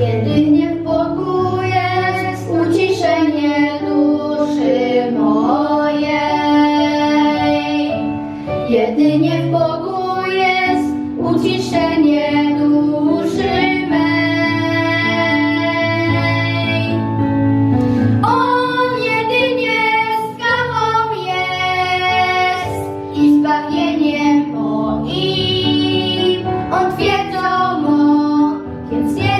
Jedynie w Bogu jest uciszenie duszy mojej. Jedynie w Bogu jest uciszenie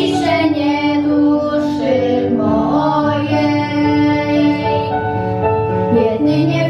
Ciszenie duszy mojej, jedynie